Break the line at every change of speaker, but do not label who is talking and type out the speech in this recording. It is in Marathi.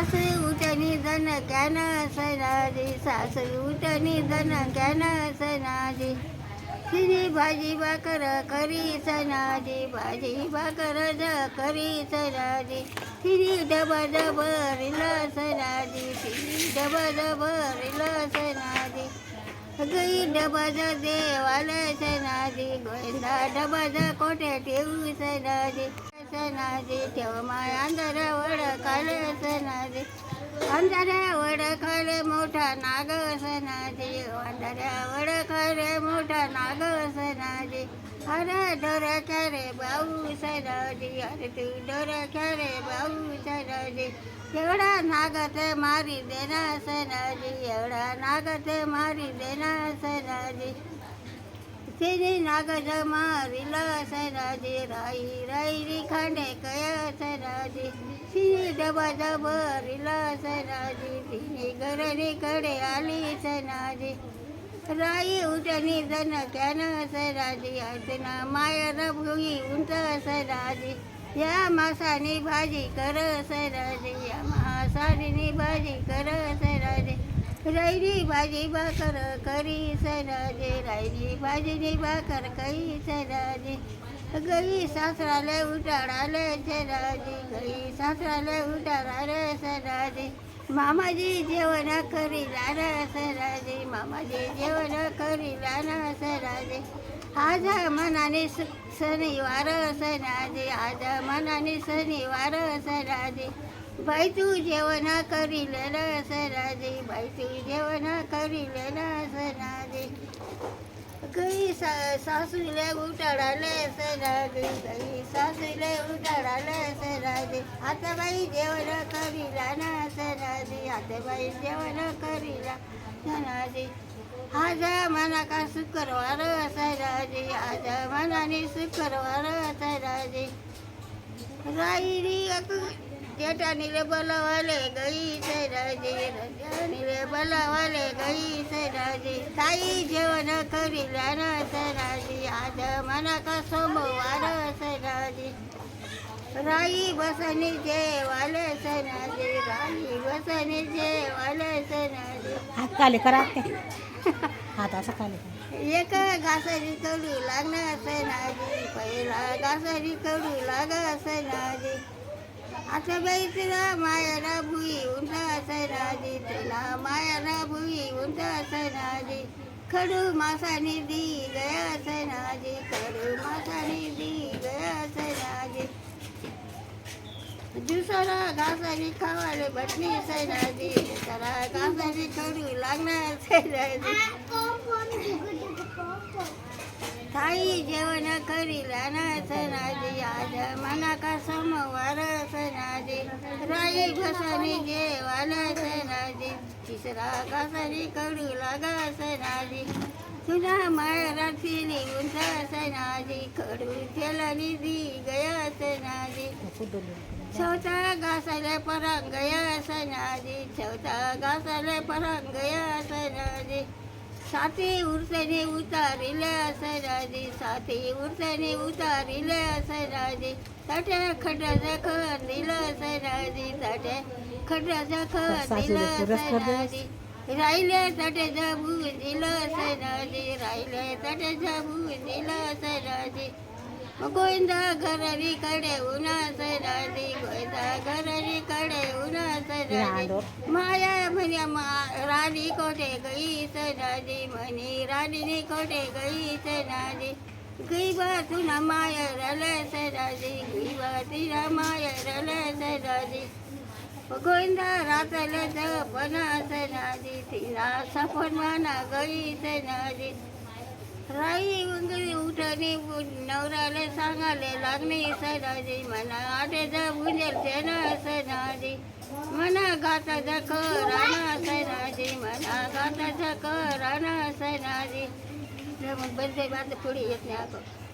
सासू उठणी धन कॅन सणाजी सासू उठणी धन कॅन सणाजी. तिने भाजी भाकर करी सणाजी भाजी भाकर ज करी सणाजी. तिने डब डबरील सणाजी तिने डब डबरील सणाजी. गई डबाज देवाला सणाजी गोविंदा डबाज कोठे ठेवू सणाजी. સનાજી ઠેવમાં અંદર ઓળખાલે સનાજી. અંદર ઓળખાલે મોટા નાગ સનાજી. અંદર ઓળખાલે મોટા નાગ સનાજી. અરે ડોર ક્યારે બાઉ સનાજી? અરે તું ડોર ક્યારે બાઉ સનાજી? એવડા નાગતે મારી દેના સનાજી. એવડા નાગતે મારી દેના સનાજી. सणाजी तिने नागज मारिल सणाजी राई राई री खांडे कया सणाजी तिने डबा डबरील सणाजी तिने घरणी कडे आली सनाजे राई उठणी जन कॅन सणाजी अर्चना मायर भुई उंच सणाजी या मासानी भाजी कर सणाजी या मासानी भाजी कर सणाजी रायरी भाजी भाकर करी सणाजी रायरी भाजी भाकर कई सणाजी गई सासराले उठाडाले सणाजी गई सासराले उठाडाले सणाजी मामाजी जेवण करी लाना सणाजी मामाजी जेवण करी लाना सराजे। आज मनाने सुख शनिवार सणाजी आज मनाने शनिवार सणाजी बाई तू जेवण करील सणाजी बाई तू जेवण करील सणाजी गई सा सासूले उठाडाले सणाजी गई सासूले उठाडाले सणाजी आता बाई जेवण करीला ना सणाजी आता बाई जेवण करीला सणाजी आज मना का शुक्रवार सणाजी आज मनाने शुक्रवार सणाजी राईरी जेठानीले बोलावाले गई सणाजी रजानीले बोलावाले गई सणाजी ताई जेवण करीला ना सणाजी आज मना का सोमवार सणाजी राई बसनी जेवाले सणाजी राई बसनी जेवाले सणाजी
हात काले करा ते हात असं काले करा.
एक घासारी कडू लागणार सणाजी पहिला घासारी कडू लाग नाजी असं बाई तिला मायाला भुई असं सणाजी तिला मायाला भुई असं सणाजी खडू मासानी दी गया नाजी खडू दुसरा घासारी खावाले बटणी सणाजी दुसरा घासारी कडू लागणार सणाजी ताई जेवण करीला ना सणाजी आज मना का सोमवार सणाजी राई भसानी जेवाल सणाजी तिसरा घासारी कडू लागा सणाजी तुझा मायरा फिरी उंच सणाजी कडू तेलानी दी गया सणाजी चौथा घासाले परंग गया सणाजी चौथा घासाले परंग गया सणाजी साथी उरसने उतारिले सणाजी साथी उरसने उतारिले सणाजी तटे खड्याचं खण दिलं सणाजी तटे खड्याचं खण दिलं सणाजी राहिले तटे जबू दिलं सणाजी राहिले तटे जबू दिलं सणाजी गोविंदा घररी कडे उन्हा सणाजी गोविंदा घररी कडे उन्हा सणाजी माया म्हणे मा- राणी कोठे गई सणाजी म्हणे राणीने कोठे गई सणाजी गई बा तुला माय रल सणाजी गई बा तिला माय रल सणाजी गोविंदा रातल पण सनादी तिला सपन माना गई राई उंगली उठणी नवराले सांगाले लागणे सनादी मना आटेच बुंजेल सेना सनादी. मना गाताचा कराना सनादी मना गाताचा कराना सणाजी सनादी. बंद बात पुढे येत नाही